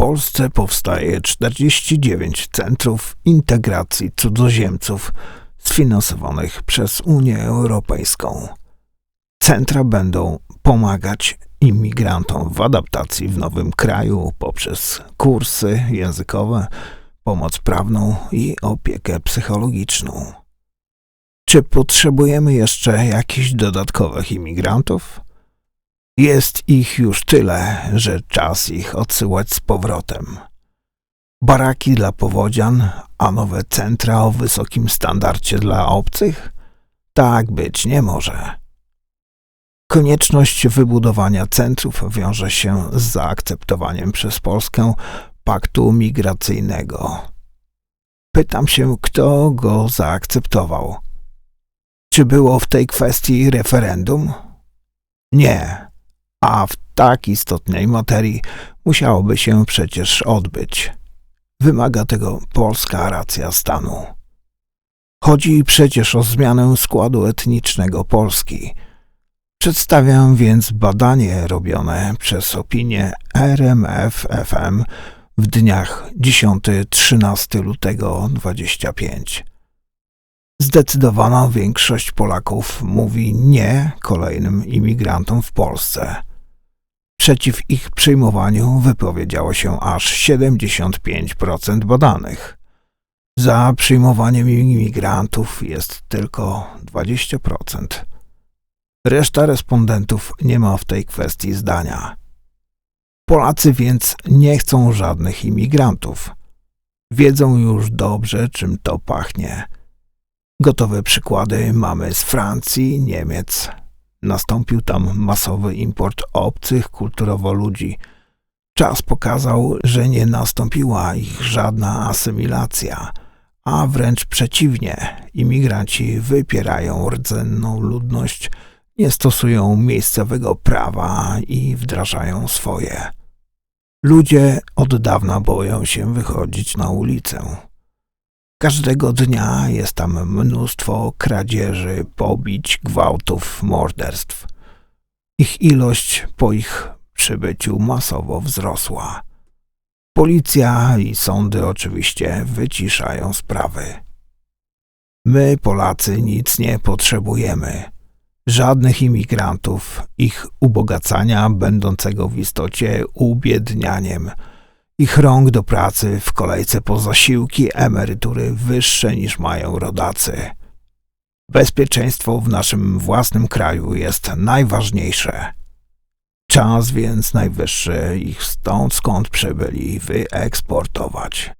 Polsce powstaje 49 centrów integracji cudzoziemców sfinansowanych przez Unię Europejską. Centra będą pomagać imigrantom w adaptacji w nowym kraju poprzez kursy językowe, pomoc prawną i opiekę psychologiczną. Czy potrzebujemy jeszcze jakichś dodatkowych imigrantów? Jest ich już tyle, że czas ich odsyłać z powrotem. Baraki dla powodzian, a nowe centra o wysokim standardzie dla obcych? Tak być nie może. Konieczność wybudowania centrów wiąże się z zaakceptowaniem przez Polskę paktu migracyjnego. Pytam się, kto go zaakceptował. Czy było w tej kwestii referendum? Nie, a w tak istotnej materii musiałoby się przecież odbyć. Wymaga tego polska racja stanu. Chodzi przecież o zmianę składu etnicznego Polski. Przedstawiam więc badanie robione przez opinię RMF-FM w dniach 10-13 lutego 25. Zdecydowana większość Polaków mówi nie kolejnym imigrantom w Polsce. Przeciw ich przyjmowaniu wypowiedziało się aż 75% badanych. Za przyjmowaniem imigrantów jest tylko 20%. Reszta respondentów nie ma w tej kwestii zdania. Polacy więc nie chcą żadnych imigrantów. Wiedzą już dobrze, czym to pachnie. Gotowe przykłady mamy z Francji, Niemiec. Nastąpił tam masowy import obcych kulturowo ludzi. Czas pokazał, że nie nastąpiła ich żadna asymilacja, a wręcz przeciwnie, imigranci wypierają rdzenną ludność, nie stosują miejscowego prawa i wdrażają swoje. Ludzie od dawna boją się wychodzić na ulicę. Każdego dnia jest tam mnóstwo kradzieży, pobić, gwałtów, morderstw. Ich ilość po ich przybyciu masowo wzrosła. Policja i sądy oczywiście wyciszają sprawy. My, Polacy, nic nie potrzebujemy. Żadnych imigrantów, ich ubogacania będącego w istocie ubiednianiem – ich rąk do pracy w kolejce po zasiłki, emerytury wyższe niż mają rodacy. Bezpieczeństwo w naszym własnym kraju jest najważniejsze. Czas więc najwyższy ich stąd skąd przybyli wyeksportować.